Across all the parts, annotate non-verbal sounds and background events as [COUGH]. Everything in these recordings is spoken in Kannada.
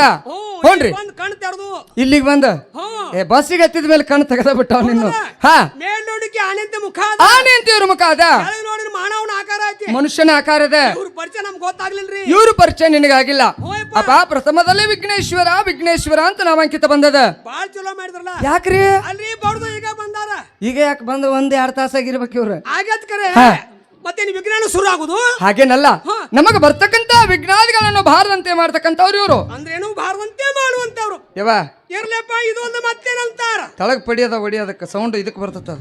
ಹ್ಞೂ ಹೋನ್ರಿ. ಕಣ್ ತೆರೆದು. ಇಲ್ಲಿಗೆ ಬಂದ. ಏ ಬಸ್ಸಿಗೆ ಹತ್ತಿದ ಮೇಲೆ ಕಣ್ ತೆಗೆದ ಬಿಟ್ಟಾವ ನಿನ್ನ ಹಾ. ಮೇಲ್ ನೋಡಿಕೆ ಆನೆಂತ ಮುಖ ಅದ. ಆನೆ ಅಂತ ಇವ್ರ ಮುಖ ಅದ. ನೋಡಿದ್ರೆ ಮಾನವನ ಆಕಾರ ಐತಿ. ಮನುಷ್ಯನ ಆಕಾರ ಇದೆ. ಇವ್ರ ಪರಿಚಯ ನಮ್ಗೆ ಗೊತ್ತಾಗ್ಲಿಲ್ರಿ. ಇವ್ರ ಪರಿಚಯ ನಿನಗಾಗಿಲ್ಲ. ಅಪ್ಪ ಪ್ರಥಮದಲ್ಲಿ ವಿಘ್ನೇಶ್ವರ ವಿಘ್ನೇಶ್ವರ ಅಂತ ನಾಮಾಂಕಿತ ಬಂದದ. ಬಾಳ್ ಚಲೋ ಮಾಡಿದ್ರಲ್ಲ. ಯಾಕ್ರಿ? ಅಲ್ರಿ ಬಡ್ದು ಈಗ ಬಂದಾರ. ಈಗ ಯಾಕೆ ಬಂದ? ಒಂದ್ ಎರಡ್ ತಾಸಾಗಿರ್ಬೇಕು ಇವ್ರ. ಆಗತ್ ಕರೆ. ಹಾ. ಮತ್ತೆ ನೀವು ವಿಜ್ಞಾನ ಶುರು ಆಗುದು? ಹಾಗೇನಲ್ಲ. ನಮಗೆ ಬರ್ತಕ್ಕಂತ ವಿಜ್ಞಾನಿಗಳನ್ನು ಬಾರದಂತೆ ಮಾಡ್ತಕ್ಕಂಥವ್ರು ಇವರು. ಅಂದ್ರೇನು ಬಾರದಂತೆ ಮಾಡುವಂತವ್ರು. ಯವ ಇರ್ಲಪ್ಪ ಇದು ಒಂದು ಮತ್ತೇನಂತಾರ? ತಳಗ್ ಪಡಿಯದ ಹೊಡಿಯೋದಕ್ಕೆ ಸೌಂಡ್ ಇದಕ್ಕೆ ಬರ್ತದ.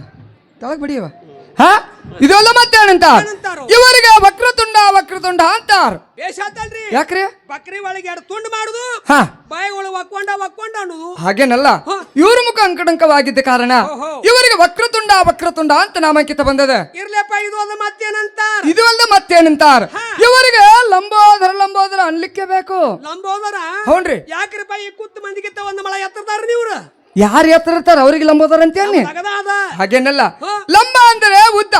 ತಳಗ್ ಬಡಿಯವ ಹಾ? ಇದೆಲ್ಲ ಮತ್ತೇನಂತ? ಇವರಿಗೆ ವಕ್ರತುಂಡ ವಕ್ರತುಂಡ ಅಂತಾರ. ಬೇಷ ಆತಲ್ರಿ? ಯಾಕ್ರಿ? ಬಕ್ರಿ ಒಳಗೆ ಎರಡು ತುಂಡು ಮಾಡುದು ಹಾ. ಬಾಯಿ ಒಳಗೆ ಒಕ್ಕೊಂಡ ಒಕ್ಕೊಂಡ ಅನ್ನೋದು. ಹಾಗೇನಲ್ಲ. ಇವ್ರ ಮುಖ ಅಂಕಣಕವಾಗಿದ್ದ ಕಾರಣ. ಇವರಿಗೆ ವಕ್ರತುಂಡ ವಕ್ರತುಂಡ ಅಂತ ನಾಮಾಂಕಿತ ಬಂದದೆ. ಇರ್ಲಪ್ಪ ಇದು ಅಲ್ಲ ಮತ್ತೇನಂತ ಇದು ಅಲ್ಲ ಮತ್ತೇನಂತಾರ. ಇವರಿಗೆ ಲಂಬೋದರ ಲಂಬೋದರ ಅನ್ಲಿಕ್ಕೆ ಬೇಕು. ಲಂಬೋದರ? ಹೌನ್ರಿ. ಯಾಕ್ರಿ ಬಾಯಿ ಕುತ್ತು ಮಂದಿಗಿತ್ತ ಒಂದು ಮಳ ಎತ್ತರ್ತಾರ ನೀವ್ರ? ಯಾರು ಎತ್ತರ್ತಾರ? ಅವ್ರಿಗೆ ಲಂಬೋದರ ಅಂತ ತಗದ ಹಾಗೇನಲ್ಲ.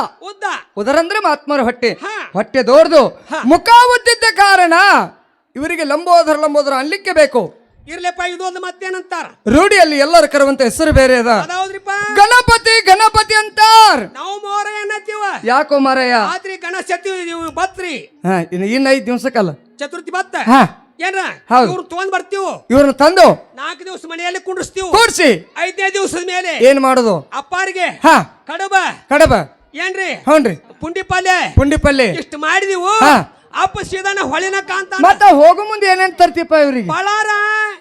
ಉದ್ದ. ಉದ್ದ. ಉದರ ಅಂದ್ರೆ ಮಹಾತ್ಮರ ಹೊಟ್ಟೆ. ಹಾ. ಹೊಟ್ಟೆ ದೋರ್ದು. ಮುಖ ಉದ್ದಿದ್ದ ಕಾರಣ ಇವರಿಗೆ ಲಂಬೋದರ ಲಂಬೋದರ ಅನ್ಲಿಕ್ಕೆ ಬೇಕು. ಇರ್ಲಪ್ಪ ಇದೊಂದು ಮತ್ತೇನಂತಾರ? ರೂಢಿಯಲ್ಲಿ ಎಲ್ಲರೂ ಕರುವಂತ ಹೆಸರು ಬೇರೆ ಅದ. ಅದಾವ್ದ್ರಿಪ್ಪ? ಗಣಪತಿ ಗಣಪತಿ ಅಂತಾರ್. ನಾವು ಮೋರ ಏನತ್ತೀವ ಯಾಕೋ ಮಾರಯ್ಯ? ಆದ್ರಿ ಗಣೇಶ ಚತುರ್ಥಿ ಇವು ಬತ್ರಿ. ಹಾ ಇನ್ನು ಇನ್ನು ಐದು ದಿವ್ಸಕ್ಕಲ್ಲ. ಚತುರ್ಥಿ ಬತ್ತ? ಹಾ. ಏನ ಹೌದು. ಇವ್ರು ತಗೊಂಡ್ ಬರ್ತೀವಿ. ಇವ್ರನ್ನ ತಂದು ನಾಲ್ಕು ದಿವಸ ಮನೆಯಲ್ಲಿ ಕುಂಡ್ರಿಸ್ತೀವಿ. ಕೂಡ್ಸಿ. ಐದನೇ ದಿವಸದ ಮೇಲೆ ಏನ್ ಮಾಡುದು? ಅಪ್ಪಾರಿಗೆ ಹಾ. ಕಡಬ. ಕಡಬ. ಏನ್ರಿ? ಹ್ಞೂನ್ರಿ. ಪುಂಡಿ ಪಲ್ಯ ಪುಂಡಿ ಪಲ್ಲೆ ಇಷ್ಟು ಮಾಡಿದೀವು. ಹಾ. ಅಪ್ಪ ಸೀದಾನ ಹೊಳಿನ ಕಾಂತ ಮತ್ತ ಹೋಗೋ ಮುಂದೆ ಏನೇನ್ ತರ್ತಿಪ್ಪ ಇವ್ರಿಗೆ? ಪಳಾರ?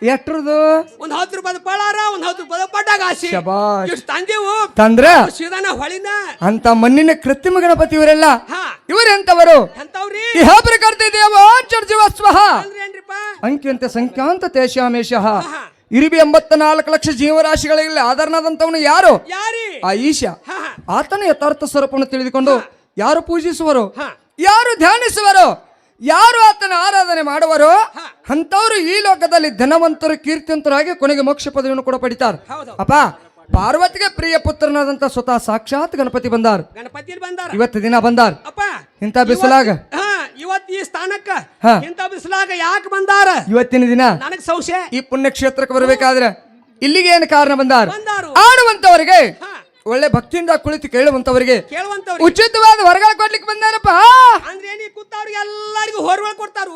ಎಷ್ಟ್ರದು ಒಂದ್ ಹತ್ತು ರೂಪಾಯಿ ಪಳಾರ ಒಂದ್ ಹತ್ತು ರೂಪಾಯಿ ಪಟಾಗಾಸಿ. ಶಬಾಷ್. ಇಷ್ಟು ತಂದೀವು. ತಂದ್ರ? ಸೀದಾನ ಹೊಳಿನ. ಅಂತ ಮಣ್ಣಿನ ಕೃತ್ರಿಮ ಗಣಪತಿ ಇವರೆಲ್ಲ? ಹಾ. ಇವರೆಂತವರು ಎಂತವ್ರಿ ಇಹ ಪ್ರಕೃತಿ ದೇವ ಚರ್ಜುವ ಸ್ವಹ. ಅಂದ್ರೆ ಅಂಕಿ ಅಂಕ್ಯಂತ ಸಂಖ್ಯಾಂತ ತೇಷಾಮೇಶ ಹಾ. ಇರುಬಿ ಎಂಬತ್ತ ನಾಲ್ಕು ಲಕ್ಷ ಜೀವರಾಶಿಗಳಲ್ಲಿ ಆಧಾರನಾದಂತವನು ಯಾರು? ಯಾರಿ? ಆ ಈಶಾ. ಆತನ ಯಥಾರ್ಥ ಸ್ವರೂಪವನ್ನು ತಿಳಿದುಕೊಂಡು ಯಾರು ಪೂಜಿಸುವರು. ಯಾರು ಧ್ಯಾನಿಸುವರು? ಯಾರು ಆತನ ಆರಾಧನೆ ಮಾಡುವರು. ಅಂತವರು ಈ ಲೋಕದಲ್ಲಿ ಧನವಂತರು ಕೀರ್ತಿವಂತರಾಗಿ ಕೊನೆಗೆ ಮೋಕ್ಷ ಪದವಿಯನ್ನು ಕೂಡ ಪಡಿತಾರೆ. ಅಪ್ಪ ಪಾರ್ವತಿಗೆ ಪ್ರಿಯ ಪುತ್ರನಾದಂತ ಸ್ವತಃ ಸಾಕ್ಷಾತ್ ಗಣಪತಿ ಬಂದಾರ. ಗಣಪತಿ ಬಂದಾರ? ಇವತ್ತು ದಿನ ಬಂದಾರ. ಅಪ್ಪ ಇಂತ ಬಿಸಿಲಾಗ. ಇವತ್ತು- ಹಾ ಇವತ್ತು ಈ ಸ್ಥಾನಕ್ಕ? ಇಂತ ಇಂಥ ಬಿಸಿಲಾಗ ಯಾಕೆ ಬಂದಾರ? ಇವತ್ತಿನ ದಿನ ನನಗೆ ಸಂಶಯ. ಈ ಪುಣ್ಯಕ್ಷೇತ್ರಕ್ಕೆ ಬರಬೇಕಾದ್ರೆ ಇಲ್ಲಿಗೆ ಏನು ಕಾರಣ ಬಂದಾರ? ಆಡುವಂತವರಿಗೆ ಒಳ್ಳೆ ಭಕ್ತಿಯಿಂದ ಕುಳಿತು ಕೇಳುವಂತವರಿಗೆ ಕೇಳುವಂತವ್ರಿ ಉಚಿತವಾದ ಹೊರಗಡೆ ಕೊಡ್ಲಿಕ್ಕೆ ಬಂದಾರಪ್ಪ. ಅಂದ್ರೆ ಏನಿ ಕೂತವ್ರಿಗೆ ಎಲ್ಲರಿಗೂ ಹೊರಗಳು ಕೊಡ್ತಾರು?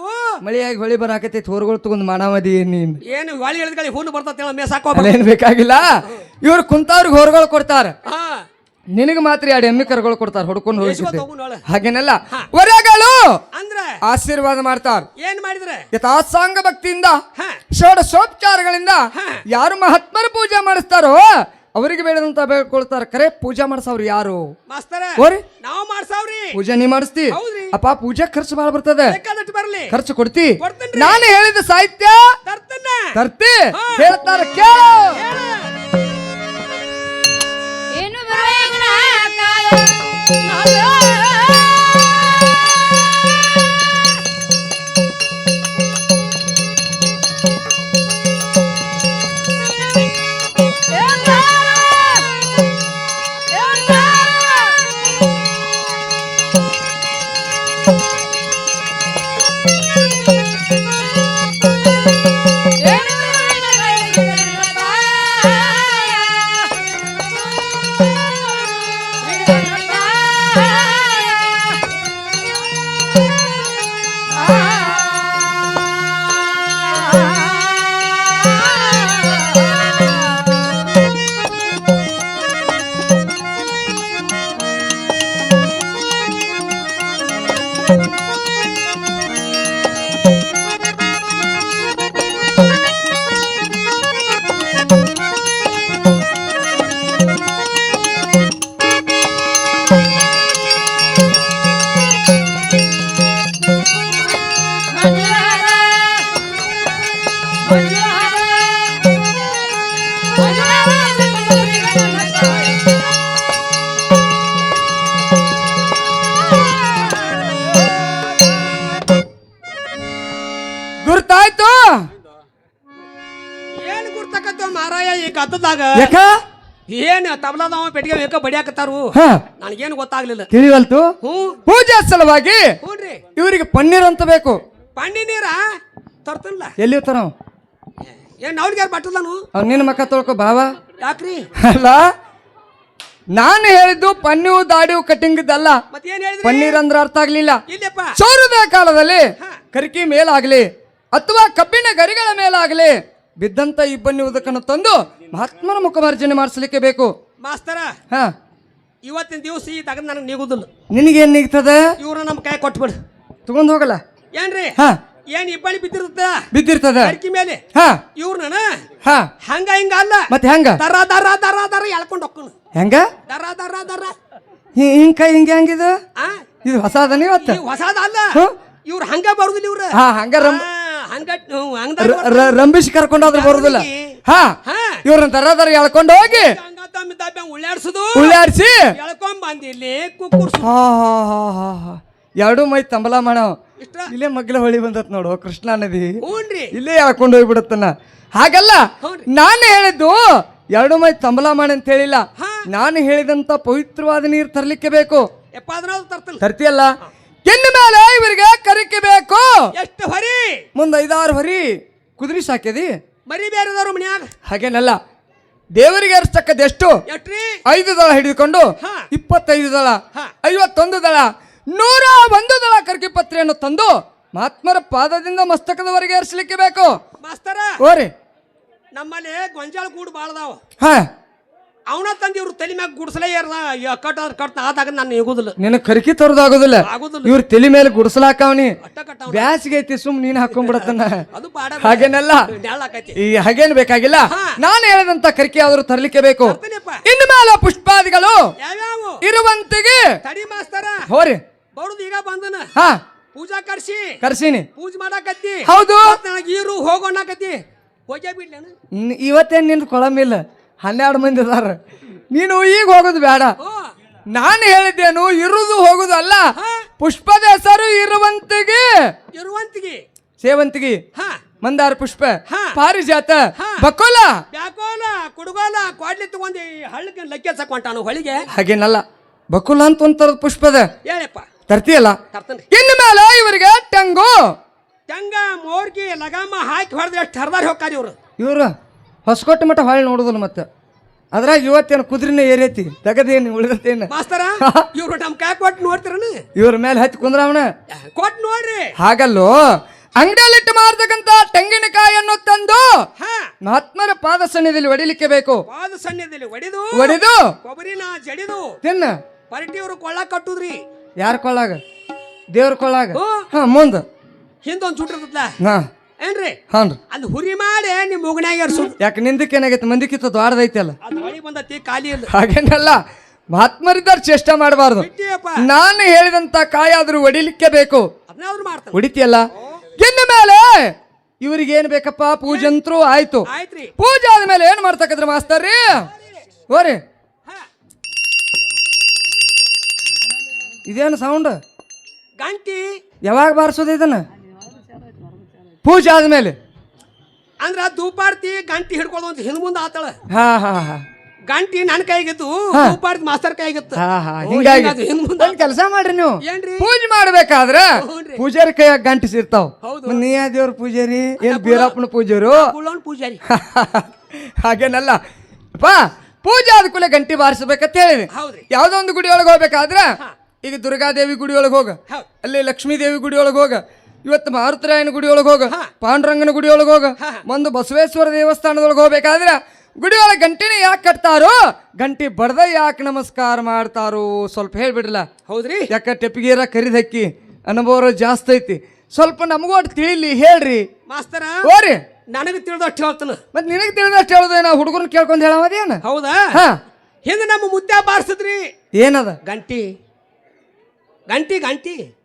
ಮಳೆಯಾಗಿ ಹೊಳಿ ಬರಾಕತೈತಿ ಹೊರಗಳು ತಗೊಂಡು ಮಾಡಾಮದಿ ನೀನ್? ಏನು ಹೊಳಿ ಹೇಳಿದ್ಗಳಿಗೆ ಹುಲ್ಲು ಬರ್ತೈತೆ ಮೇಸಾಕೋ ಏನು ಬೇಕಾಗಿಲ್ಲ? ಇವ್ರು ಕುಂತವ್ರಿಗೆ ಹೊರಗಳು ಕೊಡ್ತಾರ. ನಿನಗೆ ಮಾತ್ರ ಎರಡು ಎಮ್ಮೆ ಕರುಗಳು ಕೊಡ್ತಾರ ಹೊಡ್ಕೊಂಡು ಹೋಗಿ ಹಾಗೇನಲ್ಲ? ಹೊರಗಳು ಅಂದ್ರೆ? ಆಶೀರ್ವಾದ ಮಾಡ್ತಾರ. ಏನ್ ಮಾಡಿದ್ರೆ? ಯಥಾಸಾಂಗ ಭಕ್ತಿಯಿಂದ ಷೋಡಶೋಪಚಾರಗಳಿಂದ ಯಾರು ಮಹಾತ್ಮರ ಪೂಜೆ ಮಾಡಿಸ್ತಾರೋ ಅವರಿಗೆ ಬೇಡದಂತ ಬೇಡ್ಕೊಳ್ತಾರ ಕರೆ ಪೂಜೆ ಮಾಡ್ಸವ್ರಿ ಯಾರು? ಮಾಸ್ತರ ಓರಿ ನಾವು ಮಾಡ್ಸಾವ್ರಿ. ಪೂಜೆ ನೀ ಮಾಡಿಸ್ತಿ. ಹೌದ್ರಿ. ಅಪ್ಪ ಪೂಜೆ ಖರ್ಚು ಭಾಳ ಬರ್ತದೆ. ಬರ್ಲಿ. ಖರ್ಚು ಕೊಡ್ತಿ. ಕೊಡ್ತೇನ್ರಿ. ನಾನು ಹೇಳಿದ ಸಾಹಿತ್ಯ? ತರ್ತನ್ನ ತರ್ತಿ. ಹೇಳ್ತಾರ ಕೇಳು. ಏನು ಕಾಲ ಏನ್ ತಬಲಾದವ ಪೆಟ್ಟಿಗೆ ಬೇಕ ಬಡಿಯಾಕತ್ತಾರು? ಹ. ನನಗೇನು ಗೊತ್ತಾಗ್ಲಿಲ್ಲ. ತಿಳಿವಲ್ತು? ಹ್ಞೂ. ಪೂಜಾ ಸಲುವಾಗಿ ಹ್ಞೂನ್ರಿ ಇವರಿಗೆ ಪನ್ನೀರ್ ಅಂತ ಬೇಕು. ಪಾಂಡಿ ನೀರ? ತರ್ತಲ್ಲ. ಎಲ್ಲಿ ಅವ? ಏನ್ ಅವ್ರಿಗೆ ಯಾರು ಬಟ್ಟದನು ನಿನ್ನ ಮಕ್ಕ ತೊಳ್ಕೊ ಬಾವ ಯಾಕ್ರಿ? ಅಲ್ಲ ನಾನು ಹೇಳಿದ್ದು ಪನ್ನೀವು ದಾಡಿವು ಕಟ್ಟಿಂಗ್ ಇದ್ದಲ್ಲ ಮತ್ ಏನ್ ಹೇಳಿದ್ರಿ? ಪನ್ನೀರ್ ಅಂದ್ರೆ ಅರ್ಥ ಆಗ್ಲಿಲ್ಲ. ಇಲ್ಲಪ್ಪ. ಸೌರದ ಕಾಲದಲ್ಲಿ ಕರ್ಕಿ ಕರಿಕಿ ಮೇಲಾಗ್ಲಿ ಅಥವಾ ಕಬ್ಬಿನ ಗರಿಗಳ ಮೇಲಾಗ್ಲಿ ಬಿದ್ದಂತ ಇಬ್ಬನಿ ಉದಕನ್ನು ತಂದು ಮಹಾತ್ಮನ ಮುಖಮಾರ್ಜನೆ ಮಾಡಿಸ್ಲಿಕ್ಕೆ ಬೇಕು. ಮಾಸ್ತರ ಹಾ. ಇವತ್ತಿನ ದಿವಸ ಈ ತಗದ್ ನನಗೆ ನೀಗುದಿಲ್ಲ. ನಿನಗೇನ್ ನಿಗ್ತದ? ಇವ್ರ ನಮ್ಮ ಕೈ ಕೊಟ್ಬಿಡು. ತಗೊಂಡ್ ಹೋಗಲ್ಲ? ಏನ್ರಿ? ಹಾ. ಏನ್ ಇಬ್ಬಳಿ ಬಿದ್ದಿರ್ತದ ಬಿದ್ದಿರ್ತದ. ಅಡ್ಕಿ ಮೇಲೆ? ಹಾ. ಇವ್ರನ್ನ? ಹಾ. ಹಂಗ ಹಿಂಗ ಅಲ್ಲ. ಮತ್ತೆ ಹೆಂಗ? ದರ ದರ ದರ ದರ ಎಳ್ಕೊಂಡು ಹೋಗ್ಕೊಂಡು ಹೆಂಗ? ದರ ದರ ದರ. ಹಿಂಗ್ ಕೈ ಹಿಂಗೆ ಹೆಂಗಿದು? ಇದು ಹೊಸದನ ಇವತ್ತು? ಹೊಸದ ಅಲ್ಲ. ಇವ್ರು ಹಂಗ ಬರುದಿಲ್ಲ ಇವ್ರು. ಹಾ ಹಂಗ ರಂಬಿಸಿ ಕರ್ಕೊಂಡಾದ್ರೂ ಬರುದಿಲ್ಲ. ಹಾ ಇವ್ರನ್ನ ದರ ದರ ಎಳ್ಕೊಂಡು ಹೋಗಿ. ಉಳ್ಳಾಡ್ಸುದು. ಉಳ್ಳಾಡ್ಸಿ. ಎಳ್ಕೊಂಡ್ ಬಂದಿ ಇಲ್ಲಿ ಕುಕ್ಕುರ್ಸು. ಹಾ ಹಾ ಹಾ ಹಾ ಹಾ. ಎರಡು ಮೈ ತಂಬಲ ಮಾಡವ್ ಇಷ್ಟ? ಇಲ್ಲೇ ಮಗ್ಲ ಹೊಳಿ ಬಂದತ್ ನೋಡು ಕೃಷ್ಣಾ ನದಿ. ಇಲ್ಲೇ ಎಳ್ಕೊಂಡು ಹೋಗ್ಬಿಡತ್ತನ್ನ. ಹಾಗಲ್ಲ. ನಾನು ಹೇಳಿದ್ದು ಎರಡು ಮೈ ತಂಬಲ ಮಾಡಿ ಅಂತ ಹೇಳಿಲ್ಲ. ಹಾ. ನಾನು ಹೇಳಿದಂತ ಪವಿತ್ರವಾದ ನೀರು ತರ್ಲಿಕ್ಕೆ ಬೇಕು. ತರ್ತಿಯಲ್ಲ? ಕೆನ್ನ ಮೇಲೆ ಇವರಿಗೆ ಕರಿಕೆ ಬೇಕು. ಎಷ್ಟು ಹೊರಿ? ಮುಂದೆ ಐದಾರು ಹೊರಿ. ಕುದುರೆ ಸಾಕ್ಯದಿ ಮರಿ ಬೇರೆದವ್ರು ಮನ್ಯಾಗ? ಹಾಗೇನಲ್ಲ ದೇವರಿಗೆ ಅರ್ಸ್ತಕ್ಕದ್ದು ಎಷ್ಟು? ಎಷ್ಟ್ರಿ ಐದು ದಳ ಹಿಡಿದುಕೊಂಡು ಹಾ. ಇಪ್ಪತ್ತೈದು ದಳ ಹಾ. ಐವತ್ತೊಂದು ದಳ ನೂರ ಒಂದು ದಳ ಕರ್ಕಿ ಪತ್ರೆಯನ್ನು ತಂದು ಮಹಾತ್ಮರ ಪಾದದಿಂದ ಮಸ್ತಕದವರೆಗೆ ಏರಿಸಲಿಕ್ಕೆ ಬೇಕು. ಮಾಸ್ತರ ಓರಿ ನಮ್ಮಲ್ಲಿ ಗೊಂಜಾಳ ಗೂಡು ಬಾಳದಾವ ಹಾ. ಅವನ ತಂದಿ ಇವ್ರ ತಲೆ ಮ್ಯಾಗ ಗುಡ್ಸಲೇ ಏರ್ದ ಕಟ್ ಕಟ್ ಆದಾಗ ನಾನು ಎಗುದಿಲ್ಲ ನಿನ್ನ ಕರಿಕಿ ತರೋದಾಗೋದಿಲ್ಲ. ಆಗುದಿಲ್ಲ. ಇವ್ರ ತಲೆ ಮೇಲೆ ಗುಡಿಸಲಾಕವನಿ. ಅಟ್ಟ ಬ್ಯಾಸಿಗೆ ಐತಿ ಸುಮ್ ನೀನ್ ಹಾಕೊಂಡ್ಬಿಡತ್ತ ಅದು ಬಾಡ. ಹಾಗೇನಲ್ಲ ಈ ಹಾಗೇನ್ ಬೇಕಾಗಿಲ್ಲ? ಹಾ. ನಾನು ಹೇಳಿದಂತ ಕರ್ಕಿ ಆದ್ರೂ ತರ್ಲಿಕ್ಕೆ ಬೇಕು. ತರ್ತೀನಿಪ್ಪ. ಇನ್ನು ಮೇಲೆ ಪುಷ್ಪಾದಿಗಳು ಯಾವ್ಯಾವು? ಇರುವಂತೆಗೆ ತಡಿ ಮಾಸ್ತರ. ಹೋರಿ. ಈಗ ಬಂದನ. ಹಾ. ಪೂಜಾ ಕರ್ಸಿ. ಕರ್ಸಿನಿ. ಪೂಜೆ ಮಾಡಾಕತ್ತಿ. ಹೌದು. ಮತ್ತ್ ನನಗ್ ಈರು ಹೋಗೋಣಕತ್ತಿ ಹೋಗೇ ಬಿಡ್ಲೇನ? ಇವತ್ತೇನು ಇವತ್ತೇನ್ ನಿನ್ ಕೊಳಮಿಲ್ಲ ಹನ್ನೆರಡು ಮಂದಿ ಅದಾರ. ನೀನು ಈಗ ಹೋಗೋದು ಬೇಡ. ನಾನು ಹೇಳಿದ್ದೇನು ಇರುವುದು ಹೋಗುದು ಅಲ್ಲ. ಪುಷ್ಪದ ಹೆಸರು ಇರುವಂತಿಗೆ. ಇರುವಂತಿಗೆ. ಸೇವಂತಿಗೆ. ಹಾ. ಮಂದಾರ ಪುಷ್ಪ. ಹಾ. ಪಾರಿಜಾತ. ಹಾ. ಬಕೋಲ ಬ್ಯಾಕೋಲ ಕುಡುಗೋಲ ಕೊಡ್ಲಿ ತಗೊಂಡು ಹಳ್ಳಕ್ಕೆ ಲಕ್ಕೆ ಸಕ್ಕೊಂಟಾನು ಹೊಳಿಗೆ. ಹಾಗೇನಲ್ಲ. ಬಕುಲ ಅಂತ ಒಂಥರದ ಪುಷ್ಪದ. ಹೇಳಪ್ಪ ತರ್ತೀಯಲ್ಲ? ಇನ್ನು ಮೇಲೆ ಇವರಿಗೆ ಟಂಗು. ಟಂಗ ಮೋರ್ಗಿ ಲಗಾಮ ಹಾಕಿ ಹೊಡೆದ್ರೆ ಎಷ್ಟು ಹರಿದಾರಿ ಹೋಗ್ತಾರೆ ಇವರು. ಇವರು? ಹೊಸಕೋಟೆ ಮಠ ಹೊಳ್ಳಿ ನೋಡುದಿಲ್ಲ ಮತ್ತೆ. ಅದ್ರಾಗ ಇವತ್ತೇನು ಕುದುರೆನೇ ಏರೈತಿ ತಗದೇನು ಉಳಿದತ್ತೇನು ಮಾಸ್ತರ [LAUGHS] ಇವ್ರು ನಮ್ ಕೈ ಕೊಟ್ಟು ನೋಡ್ತಿರನು? ಇವ್ರ ಮೇಲೆ ಹತ್ತಿ ಕುಂದ್ರಾವಣ ಕೊಟ್ಟು ನೋಡ್ರಿ. ಹಾಗಲ್ಲೋ? ಅಂಗಡಿಯಲ್ಲಿಟ್ಟು ಮಾರ್ತಕ್ಕಂತ ತೆಂಗಿನಕಾಯಿಯನ್ನು ತಂದು ಹಾ. ಮಹಾತ್ಮರ ಪಾದ ಸನ್ನಿಧಿಯಲ್ಲಿ ಒಡಿಲಿಕ್ಕೆ ಬೇಕು. ಪಾದ ಸನ್ನಿಧಿಯಲ್ಲಿ ಒಡಿದು? ಹೊಡೆದು ಕೊಬ್ಬರಿನ ಜಡಿದು ತಿನ್ನ. ಪರಟಿಯವರು ಕೊಳ್ಳ ಕಟ್ಟುದ್ರಿ. ಯಾರ ಕೊಳ್ಳಾಗ? ದೇವ್ರ ಕೊಳ್ಳಾಗ? ಹಾ ಮುಂದ. ಹಿಂದೊಂದು ಸುಟ್ಟಿರ್ತಲ್ಲ ಹಾ. ಏನ್ರಿ? ಹಾನ್ರಿ. ಅಲ್ಲಿ ಹುರಿ ಮಾಡಿ ನಿಮ್ ಮುಗನ್ಯಾಗ ಎರ್ಸುದು ಯಾಕೆ ನಿಂದಕ್ಕೆ ಏನಾಗೈತೆ? ಮಂದಿಕ್ಕಿತ್ತ ದ್ವಾರದೈತಿ ಅಲ್ಲ. ಅದು ಹೊಳಿ ಬಂದತಿ ಖಾಲಿ ಇಲ್ಲ. ಹಾಗೇನಲ್ಲ ಮಹಾತ್ಮರಿದ್ದಾರೆ ಚೇಷ್ಟ ಮಾಡಬಾರ್ದು. ಬಿಟ್ಟಿಯಪ್ಪ. ನಾನು ಹೇಳಿದಂತ ಕಾಯಿ ಆದ್ರೂ ಹೊಡಿಲಿಕ್ಕೆ ಬೇಕು. ಹೊಡಿತೀಯಲ್ಲ? ಇನ್ನು ಮೇಲೆ ಇವ್ರಿಗೆ ಏನ್ ಬೇಕಪ್ಪ? ಪೂಜಂತ್ರು ಆಯ್ತು. ಆಯ್ತ್ರಿ. ಪೂಜೆ ಆದ್ಮೇಲೆ ಏನ್ ಮಾಡ್ತಕ್ಕಂದ್ರ ಮಾಸ್ತರ್ ರೀ? ಓರಿ ಹಾ. ಇದೇನು ಸೌಂಡ್ ಗಂಟಿ. ಯಾವಾಗ ಬಾರಿಸೋದು ಇದನ್ನ? ಪೂಜೆ ಆದ್ಮೇಲೆ. ಅಂದ್ರ ಧೂಪಾರ್ತಿ ಗಂಟಿ ಹಿಡ್ಕೊಳ್ಳೋದು ಅಂತ ಹಿಂದ್ ಮುಂದೆ ಆತಳ. ಹಾ ಹಾ ಹಾ. ಗಂಟಿ ನನ್ನ ಕೈಗಿತ್ತು ಧೂಪಾರ್ತಿ ಮಾಸ್ತರ್ ಕೈಗಿತ್ತು. ಹಾ ಹಾ ಹಿಂಗಾಗಿ ಹಿಂದ್ ಮುಂದೆ ಒಂದ್ ಕೆಲಸ ಮಾಡ್ರಿ ನೀವು. ಏನ್ರಿ? ಪೂಜೆ ಮಾಡ್ಬೇಕಾದ್ರೆ. ಪೂಜಾರಿ ಕೈಯಾಗ ಗಂಟಿ ಸಿರ್ತಾವ್ ಹೌದು. ಮತ್ತ್ ನೀ ದೇವ್ರ ಪೂಜಾರಿ? ಏನ್ ಬೀರಪ್ಪನ ಪೂಜಾರು? ಕುಳ್ಳೋನ್ ಪೂಜಾರಿ. [LAUGHS] ಹಾಗೇನಲ್ಲ. ಪಾ ಪೂಜೆ ಆದ ಕೂಡಲೇ ಗಂಟಿ ಬಾರಿಸ್ಬೇಕಂತ ಹೇಳಿದೆ. ಹೌದ್ರಿ. ಯಾವ್ದೋ ಒಂದು ಗುಡಿ ಒಳಗೆ ಹೋಗ್ಬೇಕಾದ್ರೆ ಈಗ ದುರ್ಗಾದೇವಿ ಗುಡಿ ಒಳಗೆ ಹೋಗ. ಹೌದ್. ಅಲ್ಲಿ ಲಕ್ಷ್ಮೀ ದೇವಿ ಗುಡಿ ಒಳಗೆ ಹೋಗ. ಇವತ್ತು ಮಾರುತರಾಯನ ಗುಡಿಯೊಳಗೆ ಹೋಗ. ಪಾಂಡುರಂಗನ ಗುಡಿಯೊಳಗೆ ಹೋಗ. ಒಂದು ಬಸವೇಶ್ವರ ದೇವಸ್ಥಾನದೊಳಗೆ ಹೋಗ್ಬೇಕಾದ್ರೆ ಗುಡಿಯೊಳಗೆ ಗಂಟಿನ ಯಾಕೆ ಕಟ್ತಾರೋ ಗಂಟಿ ಬಡ್ದ ಯಾಕೆ ನಮಸ್ಕಾರ ಮಾಡ್ತಾರೋ ಸ್ವಲ್ಪ ಹೇಳ್ಬಿಡಲ್ಲ ಹೌದ್ರಿ? ಯಾಕೆ ಟೆಪ್ಪಿಗೀರ ಕರಿದಕ್ಕಿ ಅನುಭವ ಜಾಸ್ತಿ ಐತಿ. ಸ್ವಲ್ಪ ನಮಗೂ ಅಷ್ಟು ತಿಳಿಲಿ ಹೇಳ್ರಿ. ಮಾಸ್ತರ ಓರಿ ನನಗೆ ತಿಳಿದಷ್ಟು ಹೇಳ್ತಾನ. ಮತ್ತೆ ನಿನಗೆ ತಿಳಿದಷ್ಟು ಹೇಳೋದೇನ ಹುಡುಗರನ್ನ ಕೇಳ್ಕೊಂಡು ಹೇಳೋದೇನು ಹೌದಾ? ಹಾ. ಹಿಂದೆ ನಮ್ಮ ಮುದ್ದೆ ಬಾರಿಸಿದ್ರಿ. ಏನದ? ಗಂಟಿ. ಗಂಟಿ ಗಂಟಿ.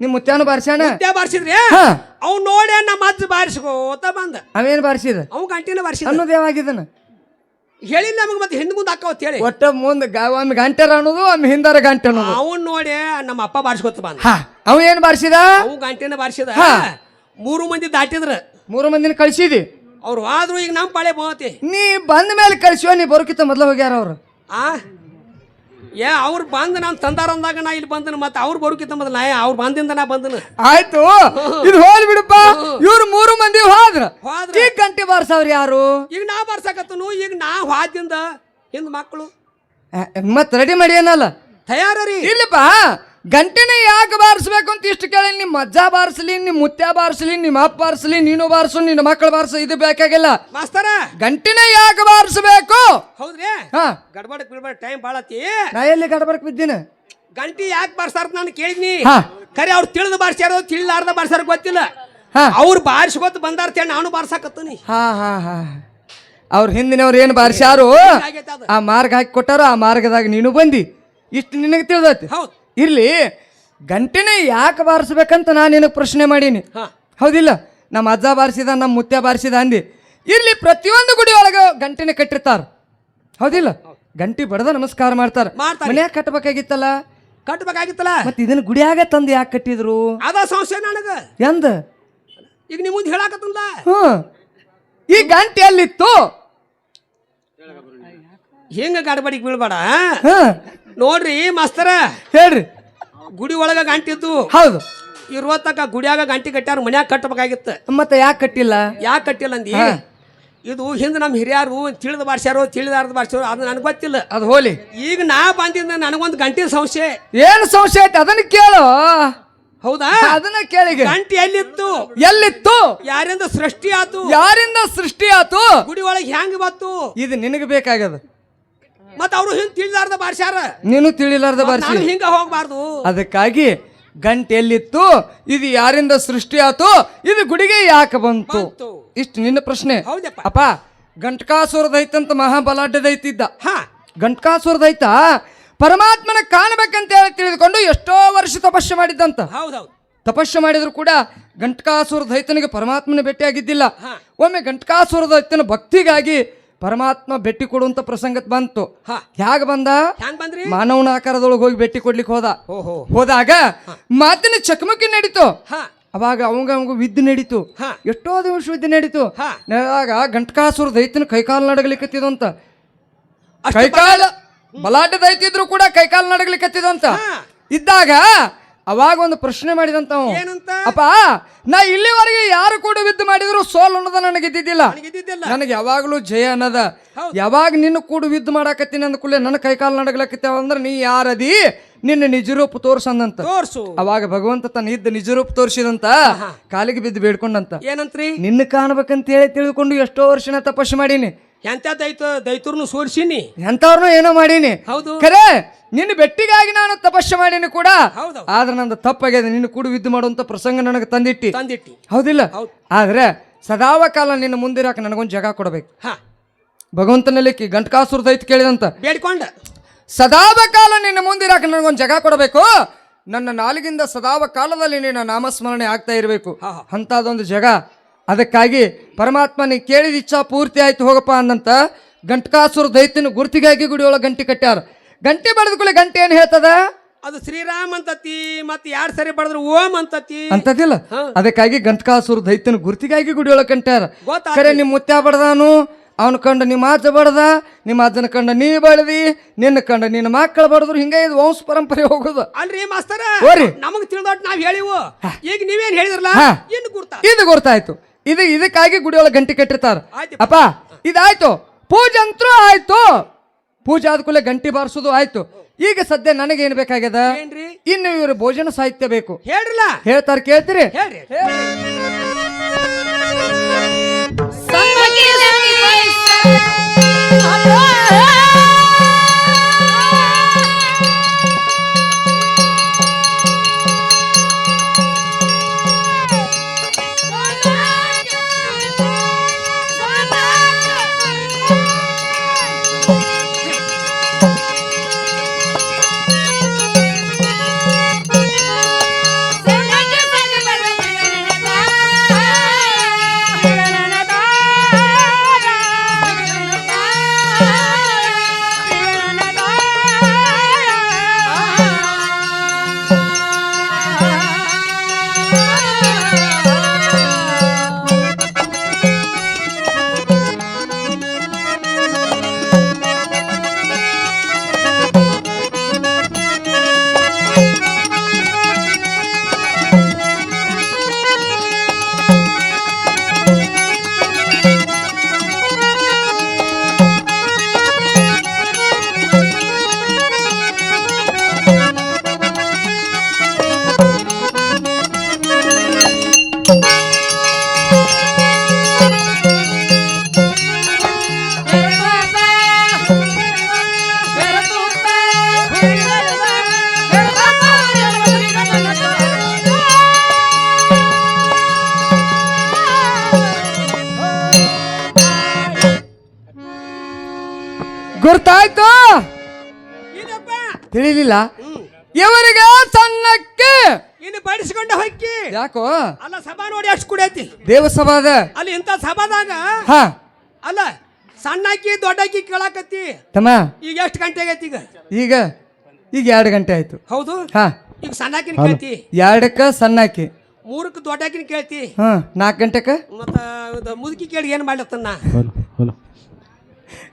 ನಿಮ್ ಮುತ್ಯಾನು ಬಾರಿಸ್ಯಾನ? ಬಾರಿಸಿದ್ರಿ? ಹಾ. ಅವ್ ನೋಡಿ ನಮ್ಮ ಅಜ್ಜ ಬಾರಿಸ್ಕೋತ ಬಂದ. ಅವೇನ್ ಬಾರಿಸಿದ? ಅವ್ ಗಂಟಿನ ಬಾರಿಸಿದ. ಅನ್ನೋದು ಯಾವಾಗಿದನ? ಹೇಳಿಲ್ಲ ನಮಗೆ ಮತ್ತೆ ಹಿಂದ್ ಮುಂದೆ ಹಾಕವತ್ ಹೇಳಿ. ಒಟ್ಟ ಮುಂದೆ ಗ- ಒಮ್ಮೆ ಗಂಟೆರ ಅನ್ನೋದು ಒಮ್ಮೆ ಹಿಂದರ ಗಂಟೆ ಅನ್ನೋದು. ಅವನ್ ನೋಡಿ ನಮ್ಮ ಅಪ್ಪ ಬಾರಿಸ್ಕೋತ ಬಂದ. ಹಾ. ಅವ ಏನ್ ಬಾರ್ಸಿದ? ಅವು ಗಂಟಿನ ಬಾರಿಸಿದ. ಹಾ. ಮೂರು ಮಂದಿ ದಾಟಿದ್ರ. ಮೂರು ಮಂದಿನ ಕಳ್ಸಿದಿ? ಅವ್ರು ಆದ್ರೂ ಈಗ ನಮ್ಮ ಪಾಳೆ ಬೋತಿ. ನೀ ಬಂದ ಮೇಲೆ ಕಳ್ಸಿವ ನೀ ಬರೋಕಿತ್ತ ಮೊದ್ಲು ಹೋಗ್ಯಾರ ಅವ್ರು. ಆ? ಏ ಅವ್ರು ಬಂದು ನಾನು ತಂದಾರ ಅಂದಾಗ ನಾ ಇಲ್ಲಿ ಬಂದನು ಮತ್ತೆ ಅವ್ರು ಬರೋಕಿತ್ತ ಮೊದಲು ನಾ ಅವ್ರು ಬಂದಿಂದ ನಾ ಬಂದನು. ಆಯ್ತು. ಇದು ಹೋಲ್ ಬಿಡಪ್ಪ. ಇವ್ರು ಮೂರು ಮಂದಿ ಹೋದ್ರ. ಈ ಈಗ ಗಂಟೆ ಬಾರ್ಸವ್ರ ಯಾರು? ಈಗ ನಾ ಬಾರ್ಸಕತ್ತನು ಈಗ ನಾ ಹಾದಿಂದ ಹಿಂದ್ ಮಕ್ಕಳು ಮತ್ ರೆಡಿ ಮಾಡಿ ಏನಲ್ಲ? ತಯಾರರಿ. ಇಲ್ಲಪ್ಪ. ಗಂಟೆನ ಯಾಕೆ ಬಾರಿಸ್ಬೇಕು ಅಂತ ಇಷ್ಟು ಕೇಳಿ ನಿಮ್ಮ ಅಜ್ಜ ಬಾರಿಸ್ಲಿ ನಿಮ್ಮ ಮುತ್ಯ ಬಾರಿಸಲಿ ನಿಮ್ಮ ಅಪ್ಪ ಬಾರಿಸ್ಲಿ ನೀನು ಬಾರಿಸು ನಿನ್ನ ಮಕ್ಕಳು ಬಾರಿಸು ಇದು ಬೇಕಾಗಿಲ್ಲ. ಮಾಸ್ತರ! ಗಂಟಿನ ಯಾಕೆ ಬಾರಿಸ್ಬೇಕು? ಹೌದ್ರಿ? ಹಾ. ಗಡ್ಬಡಕ್ ಬಿಡ್ಬೇಡ ಟೈಮ್ ಬಾಳತಿ ನಾ ಎಲ್ಲಿ ಗಡ್ಬಡಕ್ ಬಿದ್ದೀನಿ? ಗಂಟಿ ಯಾಕೆ ಬಾರಿಸಾರ ನಾನು ಕೇಳಿದ್ನಿ. ಹಾ. ಖರೆ ಅವ್ರು ತಿಳಿದು ಬಾರಿಸ್ಯಾರ ತಿಳಿಲಾರ್ದ ಬಾರಿಸಾರ ಗೊತ್ತಿಲ್ಲ. ಹಾ. ಅವ್ರು ಬಾರಿಸ್ಕೊತ ಬಂದಾರ ಅಂತೇಳಿ ನಾನು ಬಾರಿಸಾಕತ್ತೀನಿ. ಹಾ ಹಾ ಹಾ. ಅವ್ರ ಹಿಂದಿನವ್ರು ಏನು ಬಾರಿಸ್ಯಾರು? ಆ ಮಾರ್ಗ ಹಾಕಿ ಕೊಟ್ಟಾರ ಆ ಮಾರ್ಗದಾಗ ನೀನು ಬಂದಿ. ಇಷ್ಟು ನಿನಗೆ ತಿಳಿದೈತಿ? ಹೌದು. ಇರ್ಲಿ ಗಂಟೆನೇ ಯಾಕೆ ಬಾರಿಸ್ಬೇಕಂತ ನಾನು ನಿನಗೆ ಪ್ರಶ್ನೆ ಮಾಡೀನಿ. ಹೌದಿಲ್ಲ ನಮ್ಮ ಅಜ್ಜ ಬಾರಿಸಿದ ನಮ್ಮ ಮುತ್ಯ ಬಾರಿಸಿದ ಅಂದಿ. ಇರ್ಲಿ ಪ್ರತಿಯೊಂದು ಗುಡಿ ಒಳಗೆ ಗಂಟೆನೆ ಕಟ್ಟಿರ್ತಾರ. ಹೌದಿಲ್ಲ ಗಂಟಿ ಬಡದ ನಮಸ್ಕಾರ ಮಾಡ್ತಾರ. ಮನ್ಯಾಗ ಕಟ್ಟಬೇಕಾಗಿತ್ತಲ್ಲ ಕಟ್ಟಬೇಕಾಗಿತ್ತಲ್ಲ ಮತ್ತೆ ಇದನ್ನ ಗುಡಿಯಾಗ ತಂದು ಯಾಕೆ ಕಟ್ಟಿದ್ರು? ಅದ ಸಮಸ್ಯೆ ನನಗೆ. ಎಂದ? ಈಗ ನಿಮ್ಮ ಮುಂದೆ ಹೇಳಾಕತ್ತಲ್ಲ ಈ ಗಂಟೆ ಎಲ್ಲಿತ್ತು ಹೆಂಗ ಗಡ್ಬಡಿಗೆ ಬೀಳ್ಬೇಡ ಹ. ನೋಡ್ರಿ ಮಾಸ್ತರ. ಹೇಳ್ರಿ. ಗುಡಿ ಒಳಗ ಗಂಟಿದ್ದು ಹೌದು. ಇರುವತ್ತಕ ಗುಡಿಯಾಗ ಗಂಟಿ ಕಟ್ಟ್ಯಾರ ಮನ್ಯಾಗ ಕಟ್ಟಬೇಕಾಗಿತ್ತು ಮತ್ತೆ ಯಾಕೆ ಕಟ್ಟಿಲ್ಲ? ಯಾಕೆ ಕಟ್ಟಿಲ್ಲ ಅಂದಿ? ಇದು ಹಿಂದೆ ನಮ್ಮ ಹಿರಿಯರು ತಿಳಿದ ಬಾರ್ಸ್ಯಾರೋ ತಿಳಿದಾರ್ದ ಬಾರ್ಸ್ಯಾರೋ ಅದು ನನಗೆ ಗೊತ್ತಿಲ್ಲ. ಅದು ಹೋಲಿ. ಈಗ ನಾ ಬಂದಿಂದ ನನಗೊಂದು ಗಂಟಿ ಸಂಶಯ. ಏನು ಸಂಶಯ ಐತೆ? ಅದನ್ನ ಕೇಳು. ಹೌದಾ? ಅದನ್ನ ಕೇಳಿ ಗಂಟಿ ಎಲ್ಲಿತ್ತು? ಎಲ್ಲಿತ್ತು? ಯಾರಿಂದ ಸೃಷ್ಟಿ ಆತು? ಯಾರಿಂದ ಸೃಷ್ಟಿ ಆತು? ಗುಡಿ ಒಳಗೆ ಹೆಂಗ್ ಬತ್ತು ಇದು ನಿನಗೆ ಬೇಕಾಗ್ಯದ. ಮತ್ತ ಅವರು ಹಿಂಗ್ ತಿಳಿಲಾರ್ದ ಬಾರ್ಸ್ಯಾರ ನೀನು ತಿಳಿಲಾರ್ದ ಬಾರಿಸಿ. ನಾನು ಹಿಂಗ ಹೋಗ್ಬಾರ್ದು. ಅದಕ್ಕಾಗಿ ಗಂಟೆ ಎಲ್ಲಿತ್ತು ಇದು ಯಾರಿಂದ ಸೃಷ್ಟಿ ಆತು ಇದು ಗುಡಿಗೆ ಯಾಕೆ ಬಂತು? ಬಂತು. ಇಷ್ಟು ನಿನ್ನ ಪ್ರಶ್ನೆ. ಹೌದಪ್ಪ. ಅಪ್ಪ ಗಂಟಕಾಸುರ ದೈತಂತ ಮಹಾಬಲಾಢ್ಯದ ಐತಿದ್ದ. ಇದ್ದ ಹಾ. ಗಂಟಕಾಸುರ ದೈತ ಪರಮಾತ್ಮನ ಕಾಣಬೇಕಂತ ಹೇಳಿ ತಿಳಿದುಕೊಂಡು ಎಷ್ಟೋ ವರ್ಷ ತಪಸ್ಸು ಮಾಡಿದ್ದಂತ. ಹೌದೌದು. ತಪಸ್ಸು ಮಾಡಿದ್ರು ಕೂಡ ಗಂಟಕಾಸುರ ದೈತನಿಗೆ ಪರಮಾತ್ಮನ ಭೇಟಿಯಾಗಿದ್ದಿಲ್ಲ. ಹಾ. ಒಮ್ಮೆ ಗಂಟಕಾಸುರ ದೈತನ ಭಕ್ತಿಗಾಗಿ ಪರಮಾತ್ಮ ಭೇಟಿ ಕೊಡುವಂತ ಪ್ರಸಂಗ ಬಂತು. ಹ್ಯಾಗ ಬಂದ? ಬಂದ್ರಿ? ಮಾನವನ ಆಕಾರದೊಳಗೆ ಹೋಗಿ ಭೇಟಿ ಕೊಡ್ಲಿಕ್ಕೆ ಹೋದ. ಓಹೋ. ಹೋದಾಗ ಮಾತಿನ ಚಕಮಕಿ ನಡೀತು. ಹಾ. ಅವಾಗ ಅವಂಗ ಅವಂಗ ವಿದ್ಯೆ ನಡೀತು. ಹಾ. ಎಷ್ಟೋ ದಿವಸ ವಿದ್ಯೆ ನಡೀತು. ಹಾ. ನಡೆದಾಗ ಗಂಟಕಾಸುರ ದೈತನ ಕೈಕಾಲು ನಡಗಲಿಕ್ಕತ್ತಿದಂತ ಅಷ್ಟು ಕೈಕಾಲ ಬಲಾಢ್ಯ ದೈತಿದ್ರು ಕೂಡ ಕೈಕಾಲು ನಡಗಲಿಕ್ಕತ್ತಿದಂತ ಹಾ. ಇದ್ದಾಗ ಅವಾಗ ಒಂದು ಪ್ರಶ್ನೆ ಮಾಡಿದಂತ ಏನಂತ? ಅಪ್ಪ ನಾ ಇಲ್ಲಿವರೆಗೆ ಯಾರು ಕೂಡ ಬಿದ್ದು ಮಾಡಿದ್ರು ಸೋಲ್ ಅನ್ನೋದ ನನಗೆ ಇದ್ದಿದ್ದಿಲ್ಲ. ನನಗೆ ಯಾವಾಗಲೂ ಜಯ ಅನ್ನದ. ಯಾವಾಗ ನಿನ್ನ ಕೂಡ ಬಿದ್ದು ಮಾಡಾಕತ್ತೀನಿ ಅಂದ ಕೂಡಲೇ ನನ್ನ ಕೈಕಾಲು ನಡಗಲಕತ್ತೇವ ಅಂದ್ರೆ ನೀ ಯಾರದಿ? ನಿನ್ನ ನಿಜರೂಪ ತೋರ್ಸಂದಂತ. ತೋರ್ಸು. ಅವಾಗ ಭಗವಂತ ತನ್ನ ಇದ್ದ ನಿಜರೂಪ ತೋರಿಸಿದಂತ ಕಾಲಿಗೆ ಬಿದ್ದು ಬೇಡ್ಕೊಂಡಂತ. ಏನಂತ್ರಿ? ನಿನ್ನ ಕಾಣ್ಬೇಕಂತ ಹೇಳಿ ತಿಳಿದುಕೊಂಡು ಎಷ್ಟೋ ವರ್ಷನ ತಪಸ್ಸು ಮಾಡೀನಿ. ಎಂತ ದೈತ ದೈತರ್ನು ಸೋರ್ಸಿನಿ ಎಂತವ್ರನ್ನು ಏನೋ ಮಾಡೀನಿ. ಹೌದು. ಖರೆ ನಿನ್ನ ಬೆಟ್ಟಿಗಾಗಿ ನಾನು ತಪಸ್ಸು ಮಾಡೀನಿ ಕೂಡ. ಹೌದು. ಆದ್ರೆ ನಂದು ತಪ್ಪಾಗ್ಯದ ನಿನ್ನ ಕೂಡ ವಿದ್ಯೆ ಮಾಡುವಂತ ಪ್ರಸಂಗ ನನಗೆ ತಂದಿಟ್ಟಿ. ತಂದಿಟ್ಟಿ. ಹೌದಿಲ್ಲ? ಹೌದು. ಆದ್ರೆ ಸದಾವ ಕಾಲ ನಿನ್ನ ಮುಂದಿರಾಕ ನನಗೊಂದು ಜಾಗ ಕೊಡಬೇಕು. ಹಾ. ಭಗವಂತನಲ್ಲಿ ಗಂಟಕಾಸುರ ದೈತ್ ಕೇಳಿದಂತ. ಬೇಡ್ಕೊಂಡ. ಸದಾವ ಕಾಲ ನಿನ್ನ ಮುಂದಿರಾಕ ನನಗೊಂದು ಜಾಗ ಕೊಡಬೇಕು. ನನ್ನ ನಾಲಿಗಿಂದ ಸದಾವ ಕಾಲದಲ್ಲಿ ನಿನ್ನ ನಾಮಸ್ಮರಣೆ ಆಗ್ತಾ ಇರಬೇಕು. ಅಂತದೊಂದು ಜಾಗ ಅದಕ್ಕಾಗಿ ಪರಮಾತ್ಮ ನೀ ಕೇಳಿದ ಇಚ್ಛಾ ಪೂರ್ತಿ ಆಯ್ತು ಹೋಗಪ್ಪ ಅಂದಂತ ಗಂಟಕಾಸುರ ದೈತ್ಯನ ಗುರ್ತಿಗಾಗಿ ಗುಡಿಯೊಳಗೆ ಗಂಟೆ ಕಟ್ಟ್ಯಾರ. ಗಂಟೆ ಬಡದ ಕೂಡ ಗಂಟೆ ಏನು ಹೇಳ್ತದ? ಅದು ಶ್ರೀರಾಮ್ ಅಂತತಿ ಮತ್ತೆ ಯಾರು ಸರಿ ಬಡದ್ರು ಓಂ ಅಂತತಿ. ಅಂತದಿಲ್ಲ. ಅದಕ್ಕಾಗಿ ಗಂಟಕಾಸುರ ದೈತ್ಯನ ಗುರ್ತಿಗಾಗಿ ಗುಡಿಯೊಳಗೆ ಗಂಟ್ಯಾರ. ಸರಿ ನಿಮ್ಮ ಮುತ್ಯ ಬಡದಾನು ಅವನ ಕಂಡ ನಿಮ್ಮ ಅಜ್ಜ ಬಡದ ನಿಮ್ಮ ಅಜ್ಜನ ಕಂಡ ನೀ ಬಳದಿ ನಿನ್ನ ಕಂಡ ನಿನ್ನ ಮಕ್ಕಳು ಬಡದ್ರು ಹಿಂಗೆ ಇದು ವಂಶ ಪರಂಪರೆ ಹೋಗುದು. ಅಲ್ರಿ ಮಾಸ್ತರ. ನಮಗ್ ತಿಳಿದೊಟ್ಟು ನಾವ್ ಹೇಳಿವು. ಈಗ ನೀವೇನ್ ಹೇಳಿದ್ರಲ್ಲ ಇನ್ನು ಗುರ್ತ. ಇದು ಗೊತ್ತಾಯ್ತು ಇದು ಇದಕ್ಕಾಗಿ ಗುಡಿಯೊಳಗೆ ಗಂಟೆ ಕಟ್ಟಿರ್ತಾರ. ಅಪ್ಪ ಇದಾಯ್ತು. ಪೂಜೆ ಅಂತೂ ಆಯ್ತು. ಪೂಜೆ ಆದ ಕೂಡಲೇ ಗಂಟೆ ಬಾರಿಸೋದು ಆಯ್ತು. ಈಗ ಸದ್ಯ ನನಗೇನು ಬೇಕಾಗ್ಯದ? ಏನ್ರಿ? ಇನ್ನು ಇವರು ಭೋಜನ ಸಾಹಿತ್ಯ ಬೇಕು. ಹೇಳ್ರಲ್ಲ? ಹೇಳ್ತಾರ ಕೇಳ್ತೀರಿ? ಹೇಳ್ರಿ ಹ್ಮ್ ಇವರಿಗೆ ಸಣ್ಣಕ್ಕೆ ಇನ್ನು ಬಡಿಸ್ಕೊಂಡ ಹೊಕ್ಕಿ. ಯಾಕೋ? ಅಲ್ಲ ಸಭಾ ನೋಡಿ ಅಷ್ಟು ಕುಡಿಯತಿ ದೇವಸಭಾದ ಅಲ್ಲಿ ಇಂಥ ಸಭಾದಾಗ ಹಾ. ಅಲ್ಲ ಸಣ್ಣಕ್ಕಿ ದೊಡ್ಡಕ್ಕಿ ಕೇಳಾಕತ್ತಿ. ತಮ್ಮ. ಈಗ ಎಷ್ಟು ಗಂಟೆ ಆಗೈತಿ ಈಗ? ಈಗ ಈಗ ಎರಡು ಗಂಟೆ ಆಯ್ತು. ಹೌದು? ಹಾ. ಈಗ ಸಣ್ಣಕ್ಕಿನ ಕೇಳ್ತಿ? ಎರಡಕ್ಕ ಸಣ್ಣಾಕಿ. ಮೂರಕ್ಕೆ ದೊಡ್ಡಕ್ಕಿನ ಕೇಳ್ತಿ? ಹಾ. ನಾಲ್ಕು ಗಂಟೆಕ ಮತ್ತ ಇದು ಮುದುಕಿ ಕೇಳಿ ಏನು ಮಾಡ್ಲತ್ತನ್ನ?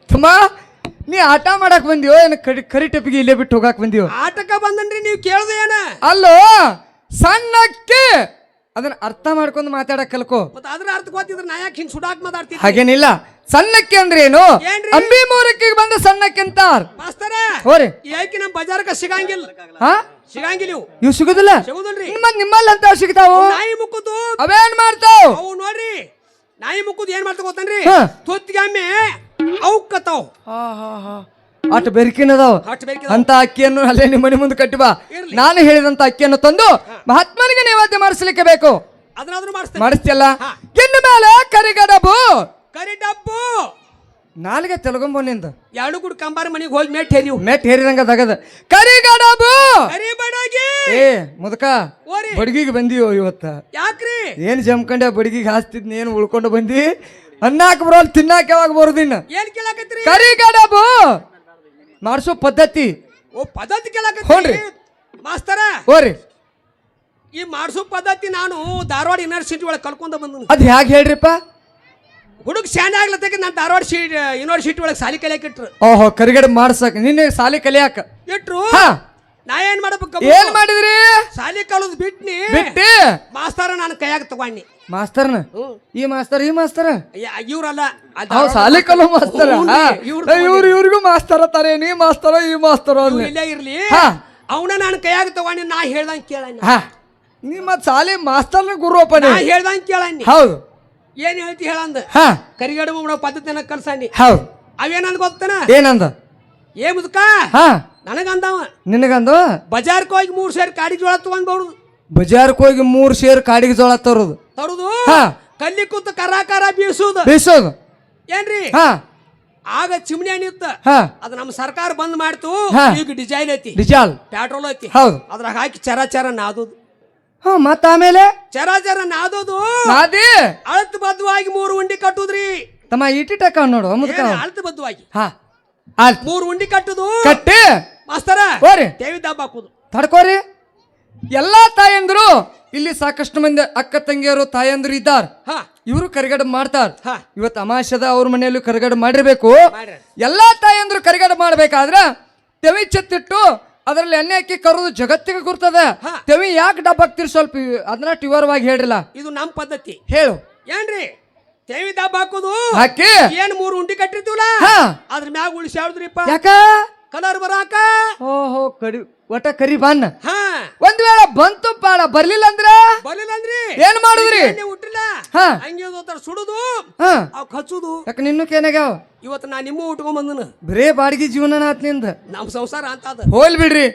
ತಮ್ಮ ನೀ ಆಟ ಮಾಡಕ್ ಬಂದಿಯೋ ಏನ ಕರಿ ಕರಿ ಟಪ್ಪಿಗೆ ಇಲ್ಲೇ ಬಿಟ್ಟು ಹೋಗಾಕ್ ಬಂದಿಯೋ? ಆಟಕ್ಕ ಬಂದನ್ರಿ ನೀವು ಕೇಳ್ದೆ ಏನ? ಅಲ್ಲೋ ಸಣ್ಣಕ್ಕೆ! ಅದನ್ನ ಅರ್ಥ ಮಾಡ್ಕೊಂಡು ಮಾತಾಡಕ್ ಕಲ್ಕೋ. ಮತ್ತ ಅದ್ರ ಅರ್ಥ ಗೊತ್ತಿದ್ರ ನಾ ಯಾಕೆ ಹಿಂಗ್ ಸುಡಾಕ್ ಮಾತಾಡ್ತೀನಿ ಹಾಗೇನಿಲ್ಲ. ಸಣ್ಣಕ್ಕೆ ಅಂದ್ರೆ ಏನು? ಏನ್ರಿ? ಅಂಬಿ ಮೂರಕ್ಕೆ ಬಂದ ಸಣ್ಣಕ್ಕೆ ಅಂತಾರ. ಮಾಸ್ತರ ಹೋರಿ. ಯಾಕೆ ನಮ್ ಬಜಾರಕ್ಕ ಸಿಗಂಗಿಲ್ಲ. ಹಾ? ಸಿಗಂಗಿಲ್ಲ ಇವು. ಇವ್ ಸಿಗುದಿಲ್ಲ? ಸಿಗುದಿಲ್ರಿ. ನಿಮ್ಮ ನಿಮ್ಮಲ್ಲಿ ಅಂತ ಸಿಗ್ತಾವು? ನಾಯಿ ಮುಕ್ಕುದು. ಅವೇನ್ ಮಾಡ್ತಾವ್? ಅವು ನೋಡ್ರಿ ನಾಯಿ ಮುಕ್ಕುದು ಏನ್ ಮಾಡ್ತಾ ಗೊತ್ತನ್ರಿ? ಹಾ. ತುತ್ತಿಗೊಮ್ಮೆ ಅವಕ್ಕತ್ತಾವ್ ಅಟ್ ಬೆರ್ಕಿನದಾವ್? ಅಷ್ಟು ಬೇಕು ಅಂತ ಅಕ್ಕಿಯನ್ನು ಅಲ್ಲೇ ನಿಮ್ಮ ಮನೆ ಮುಂದೆ ಕಟ್ಟಿ ಬಾ. ಇರ್ಲಿ. ನಾನು ಹೇಳಿದಂತ ಅಕ್ಕಿಯನ್ನು ತಂದು ಮಹಾತ್ಮನಿಗೆ ನೈವೇದ್ಯ ಮಾಡಿಸ್ಲಿಕ್ಕೆ ಬೇಕು. ಅದನ್ನಾದ್ರೂ ಮಾಡಿಸ್ತೇನೆ. ಮಾಡಿಸ್ತಿಯಲ್ಲ? ಹಾ. ಇನ್ನು ಮೇಲೆ ಕರಿಗಡಬು ಕರಿ ಡಬ್ಬು. ನಾಲ್ಗೆ ತೆಲುಗಂಬ ನಿಂದ. ಎರಡು ಗುಡ್ ಕಂಬಾರ ಮನೆಗೆ ಹೋಗಿ ಮೇಟ್ ಹೇರಿವು ಮೆಟ್ ಹೇರಿದಂಗ ತಗದ ಕರಿಗಡಬು ಕರಿ ಬಡಗಿ. ಏ ಮುದಕ ಓರಿ. ಬಡ್ಗಿಗೆ ಬಂದಿಯೋ ಇವತ್ತ? ಯಾಕ್ರಿ? ಏನ್ ಜಮ್ಕಂಡ ಬಡ್ಗಿಗೆ ಹಾಸ್ತಿದ್ನ ಏನ್ ಉಳ್ಕೊಂಡು ಬಂದಿ? ಅನ್ನಾಕ ಬರೋಲ್ ತಿನ್ನಾಕ ಯಾವಾಗ ಬರೋದಿನ್ನ ಏನ್ ಕೇಳಾಕತ್ರಿ ಕರಿಗಡಬು. ಮಾಡ್ಸೋ ಪದ್ಧತಿ. ಓ ಪದ್ಧತಿ. ಕೇಳಾಕತ್ರಿ ಮಾಸ್ತರ ಓರಿ ಈ ಮಾಡ್ಸೋ ಪದ್ಧತಿ ನಾನು ಧಾರವಾಡ ಯೂನಿವರ್ಸಿಟಿ ಒಳಗೆ ಕಲ್ಕೊಂಡ ಬಂದೆ ಅದ್ ಹೇಗೆ ಹೇಳ್ರಿಪ್ಪ? ಹುಡುಗ ಶಾನೆ ಆಗ್ಲತ್ತಕ್ಕೆ ನಾನು ಧಾರವಾಡ ಯೂನಿವರ್ಸಿಟಿ ಒಳಗೆ ಸಾಲಿ ಕಲಿಯಾಕ ಇಟ್ರು. ಓಹೋ ಕರಿಗಡ ಮಾಡ್ಸಕ್. ನಿನ್ನೆ ಸಾಲಿ ಕಲಿಯಾಕ. ಇಟ್ರು? ಹಾ. ನಾ ಏನ್ ಮಾಡ್ಬೇಕು ಏನ್ ಮಾಡಿದ್ರಿ? ಸಾಲಿ ಕಲದ್ ಬಿಟ್ನಿ. ಬಿಟ್ಟಿ? ಮಾಸ್ತರ ನಾನು ಕೈಯಾಗ ತಗೊಂಡಿ ಮಾಸ್ತರ್ನ? ಈ ಮಾಸ್ತರ್ ಈ ಮಾಸ್ತರ್? ಇವ್ರಲ್ಲ. ಅವ್ ಸಾಲಿ ಕಲೋ ಮಾಸ್ತರ. ಇವ್ರು ಇವ್ರು ಇವ್ರಿಗೂ ಮಾಸ್ತರ ತಾರೆ ನೀ ಮಾಸ್ತರ ಈ ಮಾಸ್ತರ ಇಲ್ಲ ಇರ್ಲಿ. ಅವನ ನಾನು ಕೈಯಾಗ ತಗೊಂಡಿ ನಾ ಹೇಳ್ದಂಗ್ ಕೇಳಣ್ಣಿ. ಹಾ. ನೀ ಮತ್ ಸಾಲಿ ಮಾಸ್ತರ್ನ ಗುರು ಅಪ್ಪ ನಾ ಹೇಳ್ದಂಗ್ ಕೇಳಣ್ಣಿ. ಹೌದು. ಏನ್ ಹೇಳ್ತಿ ಹೇಳಂದ? ಕರಿಗಡ ಪದ್ಧತಿನ ಕಲ್ಸಣ್ಣಿ. ಹೌದು. ಅವೇನಂದ್ ಗೊತ್ತನ? ಏನಂದ? ಏ ಮುದುಕ? ಹಾ. ನನಗಂದವ. ನಿನಗಂದು? ಬಜಾರ್ಕ್ ಹೋಗಿ ಮೂರ್ ಸೇರ್ ಕಾಡಿ ಜೋಳ ತಗೊಂಡ್ ಬರುದು. ಬಜಾರ್ಕ್ ಹೋಗಿ ಮೂರ್ ಸೇರ್ ಕಾಡಿಗೆ ಜೋಳ ತರೋದು. ತರುದು? ಹಾ. ಕಲ್ಲಿ ಕೂತು ಕರ ಕರ ಬೀಸುದು. ಬೀಸೋದು. ಏನ್ರಿ? ಹಾ. ಆಗ ಚಿಮ್ನಿ ಅನಿತ್ತ ಹಾ. ಅದು ನಮ್ಮ ಸರ್ಕಾರ ಬಂದ್ ಮಾಡ್ತು. ಹಾ. ಈಗ ಡಿಸೈನ್ ಐತಿ. ಡಿಜಾಲ್. ಪೆಟ್ರೋಲ್ ಐತಿ. ಹೌದು. ಅದ್ರಾಗ ಹಾಕಿ ಚರ ಚರ ನಾದೋದು. ಹಾ ಮತ್ತ ಆಮೇಲೆ? ಚರ ಚರ ನಾದೋದು. ನಾದಿ? ಅಳತ್ ಬದ್ಧವಾಗಿ ಮೂರು ಉಂಡಿ ಕಟ್ಟುದ್ರಿ. ತಮ್ಮ ಇಟ್ಟಿಟ್ಟ ನೋಡು ಮುದ್ಕ. ಏನ್ ಅಳತ್ ಬದ್ಧವಾಗಿ ಹಾ. ಮೂರು ಉಂಡಿ ಕಟ್ಟುದು. ಕಟ್ಟಿ. ಮಾಸ್ತರ ಹೋರಿ. ದೇವಿ ದಬ್ಬ ಹಾಕುದು. ತಡ್ಕೋರಿ. ಎಲ್ಲಾ ತಾಯಂದ್ರು ಇಲ್ಲಿ ಸಾಕಷ್ಟು ಮಂದಿ ಅಕ್ಕ ತಂಗಿಯರು ತಾಯಂದ್ರು ಇದ್ದಾರ. ಹಾ. ಇವರು ಕರಿಗಡ ಮಾಡ್ತಾರ. ಹಾ. ಇವತ್ತು ಅಮಾಶದ ಅವ್ರ ಮನೆಯಲ್ಲೂ ಕರಿಗಡ ಮಾಡಿರ್ಬೇಕು. ಮಾಡ್ರಿ. ಎಲ್ಲಾ ತಾಯಂದ್ರು ಕರಿಗಡ ಮಾಡ್ಬೇಕಾದ್ರೆ ತೆವಿ ಚೆತ್ತಿಟ್ಟು ಅದರಲ್ಲಿ ಎಣ್ಣೆ ಹಾಕಿ ಕರೋದು ಜಗತ್ತಿಗೆ ಗುರ್ತದ. ಹಾ. ತೆವಿ ಯಾಕೆ ಡಬ್ಬ ಹಾಕ್ತಿರಿ ಸ್ವಲ್ಪ ಅದನ್ನ ವಿವರವಾಗಿ ಹೇಳ್ರಲ್ಲ. ಇದು ನಮ್ಮ ಪದ್ಧತಿ. ಹೇಳು. ಏನ್ರಿ? ದೇವಿ ದಬ್ಬ ಹಾಕುದು. ಹಾಕಿ? ಏನ್ ಮೂರು ಉಂಡಿ ಕಟ್ಟಿರ್ತೀವಲ್ಲ? ಹಾ. ಅದ್ರ ಮ್ಯಾಗ ಉಳಿಸಿ ಯಾವ್ದ್ರಿಪ್ಪ ಯಾಕ? ಕಲರ್ ಬರಾಕ? ಓಹೋ ಕಡಿ ಒಟ ಕರಿ ಬಣ್ಣ ಹಾ. ಒಂದ್ ವೇಳೆ ಬಂತು ಪಾಡ ಬರ್ಲಿಲ್ಲ ಅಂದ್ರ? ಬರ್ಲಿಲ್ಲ ಅಂದ್ರಿ? ಏನ್ ಮಾಡುದ್ರಿ? ನೀವು ಹುಟ್ಟಿಲ್ಲ ಹಾ. ಹಂಗೆ ಹೋಗ್ತಾರ ಸುಡುದು. ಹಾ. ಅವ್ ಕಚ್ಚುದು ಯಾಕ ನಿನ್ನೂ ಕೇನಾಗ್ಯಾವ? ಇವತ್ತು ನಾ ನಿಮ್ಮ ಉಟ್ಕೊಂಡ್ ಬಂದನು. ಬರೇ ಬಾಡಿಗೆ ಜೀವನ ಆತ್ನಿಂದ. ನಮ್ ಸಂಸಾರ ಅಂತ ಅದ. ಹೋಲ್ ಬಿಡ್ರಿ.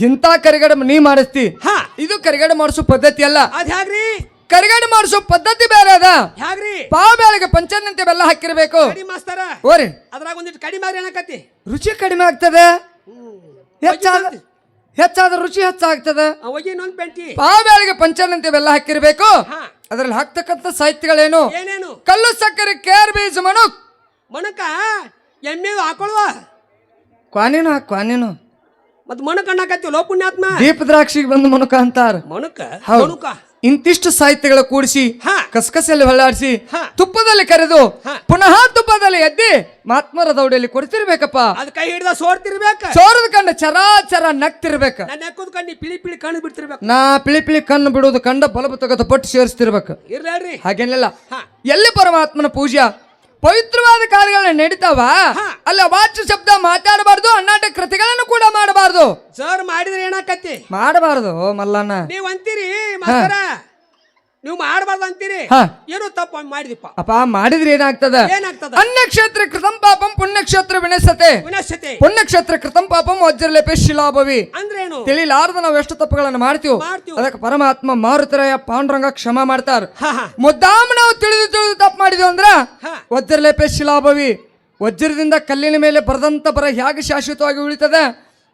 ಇಂಥ ಕರಿಗಡ ನೀ ಮಾಡಿಸ್ತಿ. ಹಾ. ಇದು ಕರಿಗಡ ಮಾಡಿಸೋ ಪದ್ಧತಿ ಅಲ್ಲ. ಅದ್ ಹ್ಯಾಗ್ರಿ? ಕರಿಗಡ ಮಾಡಿಸೋ ಪದ್ಧತಿ ಬೇರೆ ಅದ. ಹ್ಯಾಗ್ರಿ? ಪಾವ ಬೇಳೆಗೆ ಪಂಚನಂತೆ ಬೆಲ್ಲ ಹಾಕಿರ್ಬೇಕು. ಮಾಸ್ತರ. ಓರಿ. ಅದ್ರಾಗ ಒಂದಿಟ್ಟು ಕಡಿಮೆ ಏನಕತಿ ರುಚಿ ಕಡಿಮೆ ಆಗ್ತದೆ. ಹೆಚ್ಚಾದ ಹೆಚ್ಚಾದ ರುಚಿ ಹೆಚ್ಚಾಗ್ತದೆ. ಇನ್ನೊಂದ್ ಪೆಂಟಿ. ಪಾವ ಬೇಳೆಗೆ ಪಂಚನಂತೆ ಬೆಲ್ಲ ಹಾಕಿರ್ಬೇಕು. ಹಾ. ಅದ್ರಲ್ಲಿ ಹಾಕ್ತಕ್ಕಂಥ ಸಾಹಿತ್ಯಗಳೇನು? ಏನೇನು? ಕಲ್ಲು ಸಕ್ಕರೆ ಕೇರ್ ಬೀಜ ಮಣುಕ್. ಮಣಕ? ಎಮ್ಮೆ ಹಾಕೊಳ್ವ? ಕ್ವಾನೇನು ಹಾಕ್ ಕ್ವಾನಿನು. ಮತ್ ಮಣಕ್ ಅನ್ನಕತ್ತಿ ಲೋ ಪುಣ್ಯಾತ್ಮ ದೀಪ ದ್ರಾಕ್ಷಿಗೆ ಬಂದು ಮನುಕ ಅಂತಾರ. ಮಣಕ? ಹೌದು. ಮಣುಕ? ಇಂತಿಷ್ಟು ಸಾಹಿತ್ಯಗಳ ಕೂಡಿಸಿ ಹಾ. ಕಸಕಸಲ್ಲಿ ಹೊಳ್ಳಾಡಿಸಿ ತುಪ್ಪದಲ್ಲಿ ಕರೆದು ಪುನಃ ತುಪ್ಪದಲ್ಲಿ ಎದ್ದಿ ಮಹಾತ್ಮರ ದೌಡಿಯಲ್ಲಿ ಕೊಡ್ತಿರ್ಬೇಕಪ್ಪ. ಅದ್ ಕೈ ಹಿಡ್ದ ಸೋರ್ತಿರ್ಬೇಕ. ಸೋರದ ಕಂಡ ಚರಾಚರ ನಗ್ತಿರ್ಬೇಕ. ಕಣ್ಣಿ ಪಿಳಿ ಪಿಳಿ ಕಣ್ಣು ಬಿಡ್ತಿರ್ಬೇಕು. ನಾ ಪಿಳಿ ಪಿಳಿ ಕಣ್ಣು ಬಿಡುವುದು ಕಂಡ ಬಲಬ ತೆಗೆದು ಪಟ್ಟು ಸೇರಿಸ್ತಿರ್ಬೇಕು. ಇರ್ಲಿ ಹಾಗೇನಿಲ್ಲ. ಎಲ್ಲಿ ಪರಮಾತ್ಮನ ಪೂಜಾ ಪವಿತ್ರವಾದ ಕಾರ್ಯಗಳನ್ನ ನಡೀತಾವ. ಅಲ್ಲ ವಾಚ್ಯ ಶಬ್ದ ಮಾತಾಡಬಾರ್ದು ಅನ್ನಾಟ ಕೃತಿಗಳನ್ನು ಕೂಡ ಮಾಡಬಾರ್ದು. ಸರ್ ಮಾಡಿದ್ರೆ ಏನಾಕತ್ತಿ? ಮಾಡಬಾರ್ದು ಮಲ್ಲಣ್ಣ. ನೀವ್ ಅಂತೀರಿ ಮಾಸ್ತರ? ನೀವು ಮಾಡಬಾರ್ದು ಅಂತೀರಿ ಹಾ. ಏನೋ ತಪ್ಪು ಮಾಡಿದಿಪ್ಪ ಅಪ್ಪ ಮಾಡಿದ್ರೆ ಏನಾಗ್ತದ? ಏನಾಗ್ತದ? ಅನ್ಯಕ್ಷೇತ್ರ ಕೃತಂ ಪಾಪಂ ಪುಣ್ಯಕ್ಷೇತ್ರ ವಿನಸತೆ ವಿನಶ್ಯತೆ. ಪುಣ್ಯಕ್ಷೇತ್ರ ಕೃತಂ ಪಾಪಂ ವಜ್ರಲೇಪೆ ಶಿಲಾಭವಿ. ಏನು? ತಿಳಿಲಾರ್ದ ನಾವು ಎಷ್ಟು ತಪ್ಪುಗಳನ್ನು ಮಾಡ್ತೀವಿ ಮಾಡ್ತೀವಿ. ಅದಕ್ಕೆ ಪರಮಾತ್ಮ ಮಾರುತರಾಯ ಪಾಂಡುರಂಗ ಕ್ಷಮ ಮಾಡ್ತಾರ. ಹಾ ಹಾ. ಮುದ್ದಾಮ ನಾವು ತಿಳಿದು ತಿಳಿದು ತಪ್ಪು ಮಾಡಿದ್ವಿ ಅಂದ್ರ ಹಾ. ವಜ್ರಲೇಪೆ ಶಿಲಾಭವಿ. ವಜ್ರದಿಂದ ಕಲ್ಲಿನ ಮೇಲೆ ಬರದಂತ ಬರ ಹೇಗೆ ಶಾಶ್ವತವಾಗಿ ಉಳಿತದೆ?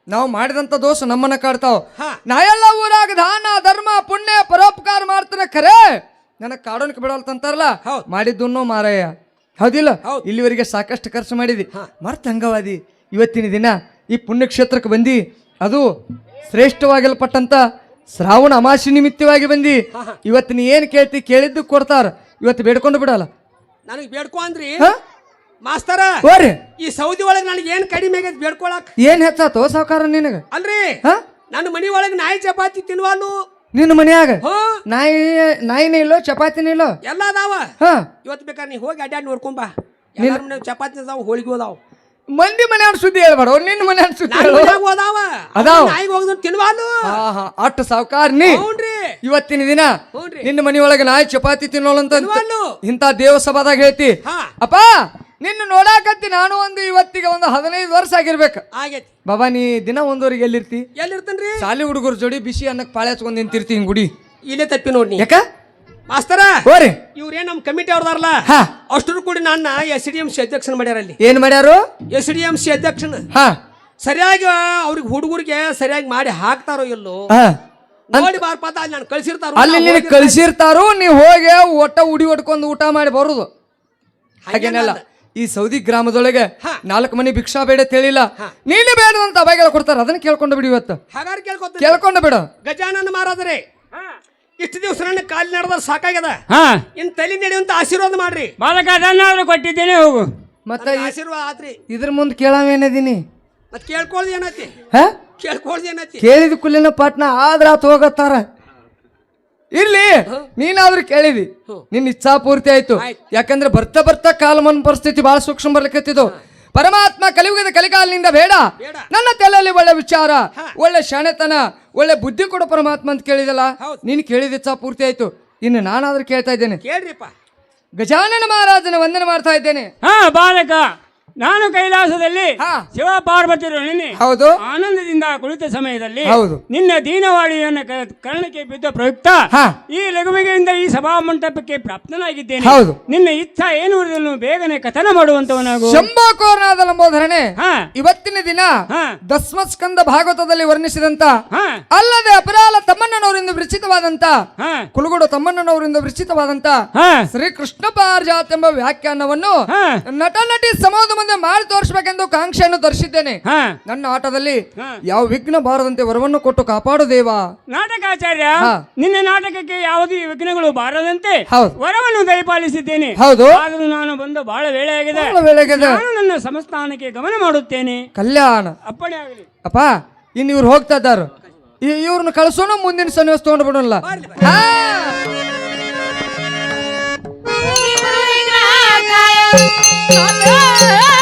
ನಾವು ಮಾಡಿದಂತ ದೋಷ ನಮ್ಮನ್ನ ಕಾಡ್ತಾವ. ನಾ ಎಲ್ಲ ಊರಾಗ ದಾನ ಧರ್ಮ ಪುಣ್ಯ ಪರೋಪಕಾರ ಮಾಡ್ತಾನೆ ಖರೆ? ನನಗೆ ಕಾಡೋನ್ಕೆ ಬಿಡಲ್ತಂತಾರಲ್ಲ. ಮಾಡಿದ್ದು ಮಾರಯ್ಯ. ಹೌದಿಲ್ಲ? ಹೌದ್. ಇಲ್ಲಿವರೆಗೆ ಸಾಕಷ್ಟು ಖರ್ಚು ಮಾಡಿದಿ. ಮರ್ತ ಹಂಗವಾದಿ. ಇವತ್ತಿನ ದಿನ ಈ ಪುಣ್ಯಕ್ಷೇತ್ರಕ್ಕೆ ಬಂದಿ. ಅದು ಶ್ರೇಷ್ಠವಾಗಿಲ್ಪಟ್ಟಂತ ಶ್ರಾವಣ ಅಮಾಸಿ ನಿಮಿತ್ತವಾಗಿ ಬಂದಿ. ಇವತ್ತು ನೀ ಏನು ಕೇಳ್ತಿ ಕೇಳಿದ್ದು ಕೊಡ್ತಾರ. ಇವತ್ತು ಬೇಡ್ಕೊಂಡು ಬಿಡಲ್ಲ. ನನಗೆ ಬೇಡ್ಕೊ ಅಂದ್ರಿ. ಮಾಸ್ತರ ಓರಿ ಈ ಸೌದಿ ಒಳಗೆ ನನಗೆ ಏನ್ ಕಡಿಮೆ ಆಗೈತೆ ಬೇಡ್ಕೊಳಕ್? ಏನ್ ಹೆಚ್ಚಾತೋ ಸಾವುಕಾರ ನಿನಗ? ಅಲ್ರಿ ಹಾ? ನನ್ನ ಮನಿ ಒಳಗೆ ನಾಯಿ ಚಪಾತಿ ತಿನ್ವಾಲು ನಿನ್ನ ಮನ್ಯಾಗ? ಹೋ. ನಾಯಿ ನಾಯಿನೇ ಇಲ್ಲೋ ಚಪಾತಿನೇ ಇಲ್ಲೋ? ಎಲ್ಲ ಅದಾವ. ಹಾ. ಇವತ್ತು ಬೇಕಾದ್ರೆ ನೀ ಹೋಗಿ ಅಡ್ಡಾಡಿ ನೋಡ್ಕೊಂಬಾ ಎಲ್ಲಾರ ಮನೆ ಚಪಾತಿ ಅದಾವ ಹೋಳಿಗೆ ಹೋದಾವ ಮಂದಿ ಮನೆ ಸುದ್ದಿ ಹೇಳ್ಬೇಡ ನಿನ್ನ ಮನೆ ಸುದ್ದಿ ನಾನು ಹೇಳು ಮನ್ಯಾಗ ಅದಾವ. ಅದಾವ. ನಾಯಿಗೆ ಹೋಗಿದ್ ತಿನ್ವಾಲು ಹಾ ಹಾ ಅಟ್ಟು ಸಾವುಕಾರ ನೀ. ಹ್ಞೂನ್ರಿ ಇವತ್ತಿನ ದಿನ ಹ್ಞೂನ್ರಿ ನಿನ್ನ ಮನಿಯೊಳಗೆ ನಾಯಿ ಚಪಾತಿ ತಿನ್ನೋಳಂತ ಇಂಥ ದೇವಸಭಾದಾಗ ಹೇಳ್ತಿ. ಹಾ. ಅಪ್ಪ ನಿನ್ನ ನೋಡಾಕತ್ತಿ ನಾನು ಒಂದು ಇವತ್ತಿಗೆ ಒಂದು ಹದಿನೈದು ವರ್ಷ ಆಗಿರ್ಬೇಕು. ಆಗೈತಿ. ಬಾಬಾ ನೀ ದಿನ ಒಂದೂವರೆಗೆ ಎಲ್ಲಿರ್ತಿ? ಎಲ್ಲಿರ್ತೇನ್ರಿ? ಶಾಲಿ ಹುಡುಗರ ಜೋಡಿ ಬಿಸಿ ಅನ್ನಕ್ಕೆ ಪಾಳೆ ಹಚ್ಕೊಂಡು ನಿಂತಿರ್ತಿ ಹಿಂಗ್ ಗುಡಿ. ಇಲ್ಲೇ ತಪ್ಪಿ ನೋಡ್ನಿ ಯಾಕ? ಮಾಸ್ತರ ಹೋರಿ. ಇವ್ರೇನ್ ನಮ್ ಕಮಿಟಿ ಅವ್ರದಾರಲ್ಲ? ಹಾ. ಅಷ್ಟ್ರು ಕೂಡಿ ನನ್ನ ಎಸ್ ಡಿ ಎಂ ಸಿ ಅಧ್ಯಕ್ಷನ ಮಾಡ್ಯಾರ ಅಲ್ಲಿ. ಏನ್ ಮಾಡ್ಯಾರು? ಎಸ್ ಡಿ ಎಂ ಸಿ ಅಧ್ಯಕ್ಷನ. ಹಾ. ಸರಿಯಾಗಿ ಅವ್ರಿಗೆ ಹುಡುಗರಿಗೆ ಸರಿಯಾಗಿ ಮಾಡಿ ಹಾಕ್ತಾರೋ ಇಲ್ಲೋ? ಹಾ. ನೋಡಿ ಬಾರ್ಪಾತ ಅಂತ ಅಲ್ಲಿ ನಾನು ಕಳ್ಸಿರ್ತಾರೋ? ಅಲ್ಲಿ ನೀನು ಕಳಿಸಿರ್ತಾರು ನೀ ಹೋಗಿ ಒಟ್ಟ ಉಡಿ ಹೊಡ್ಕೊಂಡು ಊಟ ಮಾಡಿ ಬರುದು. ಹಾಗೇನಲ್ಲ. ಈ ಸೌದಿ ಗ್ರಾಮದೊಳಗೆ ಹಾ. ನಾಲ್ಕು ಮನೆ ಭಿಕ್ಷಾ ಬೇಡ ತಿಳಿಲ್ಲ ನೀನು ಬೇಡ ಅಂತ ಅವಾಗೆಲ್ಲ ಕೊಡ್ತಾರ. ಅದನ್ನ ಕೇಳ್ಕೊಂಡು ಬಿಡಿ ಇವತ್ತು. ಹಾಗಾದ್ರೆ ಕೇಳ್ಕೊತ ಕೇಳ್ಕೊಂಡು ಬಿಡು. ಗಜಾನನ ಮಾರಾದ್ರೆ ಇಷ್ಟು ದಿವಸ ನನ್ನ ಕಾಲಿ ನಡೆದ ಸಾಕಾಗ್ಯದ? ಹಾ. ಇನ್ ತಲೆ ನಡೆಯುವಂತ ಆಶೀರ್ವಾದ ಮಾಡ್ರಿ. ಬಾಲಕ ಅದನ್ನಾದ್ರೂ ಕೊಟ್ಟಿದ್ದೇನೆ ಹೋಗು. ಮತ್ತೆ ಆಶೀರ್ವಾದ ಆತ್ರಿ. ಇದ್ರ ಮುಂದೆ ಕೇಳಾವೇನದೀನಿ? ಮತ್ತೆ ಕೇಳ್ಕೊಳ್ದು ಏನತಿ ಹಾ? ಕೇಳ್ಕೊಳ್ದು ಏನೈತಿ ಕೇಳಿದ ಕುಲಿನ ಪಟ್ನ ಆದ್ರೆ ಆತ ಹೋಗತ್ತಾರ. ಇರ್ಲಿ ನೀನಾದ್ರೂ ಕೇಳಿದಿ. ನಿನ್ನ ಇಚ್ಛಾ ಪೂರ್ತಿ ಆಯ್ತು. ಯಾಕಂದ್ರೆ ಬರ್ತಾ ಬರ್ತಾ ಕಾಲಮನ್ ಪರಿಸ್ಥಿತಿ ಬಹಳ ಸೂಕ್ಷ್ಮ ಬರ್ಲಿಕ್ಕಿದ್ದು ಪರಮಾತ್ಮ ಕಲಿಯುಗದ ಕಲಿಕಾಲಿನಿಂದ ಬೇಡ. ನನ್ನ ತಲೆಯಲ್ಲಿ ಒಳ್ಳೆ ವಿಚಾರ ಒಳ್ಳೆ ಶಾಣೆತನ ಒಳ್ಳೆ ಬುದ್ಧಿ ಕೊಡೋ ಪರಮಾತ್ಮ ಅಂತ ಕೇಳಿದಲ್ಲ. ನೀನ್ ಕೇಳಿದ ಇಚ್ಛಾ ಪೂರ್ತಿ ಆಯ್ತು. ಇನ್ನು ನಾನಾದ್ರೂ ಕೇಳ್ತಾ ಇದ್ದೇನೆ. ಕೇಳ್ರಿಪ್ಪ. ಗಜಾನನ ಮಹಾರಾಜನ ವಂದನೆ ಮಾಡ್ತಾ ಇದ್ದೇನೆ. ಹಾ ಬಾಲಕ. ನಾನು ಕೈಲಾಸದಲ್ಲಿ. ಶಿವ ಪಾರ್ವತಿರು ನಿನ್ನೆ ಹೌದು ಆನಂದದಿಂದ ಕುಳಿತ ಸಮಯದಲ್ಲಿ ಹೌದು. ನಿನ್ನ ದೀನವಾಣಿಯನ್ನು ಕರ್ಣಕ್ಕೆ ಬಿದ್ದ ಪ್ರಯುಕ್ತ. ಈ ಲಘುವಿಗೆಯಿಂದ ಈ ಸಭಾ ಮಂಟಪಕ್ಕೆ ಪ್ರಾಪ್ತನಾಗಿದ್ದೇನೆ ಹೌದು. ನಿನ್ನ ಇಚ್ಛ ಏನು ಇರುವುದನ್ನು ಬೇಗನೆ ಕಥನ ಮಾಡುವಂತವನಾಗು ಶಂಭೋಕೋರ್ನಾದ ಲಂಬೋಧರನೆ ಹಾ ಇವತ್ತಿನ ದಿನ ಹಾ. ದಸ್ಮಸ್ಕಂದ ಭಾಗವತದಲ್ಲಿ ವರ್ಣಿಸಿದಂತ ಹಾ ಅಲ್ಲದೆ ಅಪರಾಲ ತಮ್ಮಣ್ಣನವರಿಂದ ವಿರಚಿತವಾದಂತ ಕುಲುಗುಡು ತಮ್ಮಣ್ಣನವರಿಂದ ವಿರಚಿತವಾದಂತ ಶ್ರೀ ಕೃಷ್ಣ ಪಾರ್ಜಾತ್ ಎಂಬ ವ್ಯಾಖ್ಯಾನವನ್ನು ಹಾ ನಟ ನಟಿ ಸಮಾಜ ಮುಂದೆ ಮಾಡಿ ತೋರಿಸಬೇಕೆಂದು ಕಾಂಕ್ಷೆಯನ್ನು ತರಿಸಿದ್ದೇನೆ ಹಾ. ನನ್ನ ಆಟದಲ್ಲಿ ಹಾ. ಯಾವ ವಿಘ್ನ ಬಾರದಂತೆ ವರವನ್ನು ಕೊಟ್ಟು ಕಾಪಾಡು ದೇವ. ನಾಟಕಾಚಾರ್ಯ ಹಾ. ನಿನ್ನ ನಾಟಕಕ್ಕೆ ಯಾವುದೇ ವಿಘ್ನಗಳು ಬಾರದಂತೆ ಹೌದು. ವರವನ್ನು ದಯಪಾಲಿಸಿದ್ದೇನೆ. ಹೌದು. ಆದರೂ ನಾನು ಬಂದು ಬಹಳ ವೇಳೆ ಆಗಿದೆ. ಬಹಳ ವೇಳೆಗಿದೆ. ನಾನು ನನ್ನ ಸಂಸ್ಥಾನಕ್ಕೆ ಗಮನ ಮಾಡುತ್ತೇನೆ. ಕಲ್ಯಾಣ. ಅಪ್ಪಣೆ ಆಗಲಿ. ಅಪ್ಪ ಇನ್ನು ಇವ್ರು ಹೋಗ್ತಾ ಇದ್ದಾರೆ. ಇವ್ರನ್ನ ಕಳ್ಸೋಣ ಮುಂದಿನ ಸನ್ನಿವೇಶ ತಗೊಂಡು ಬಿಡೋಣ ಹಾ. Só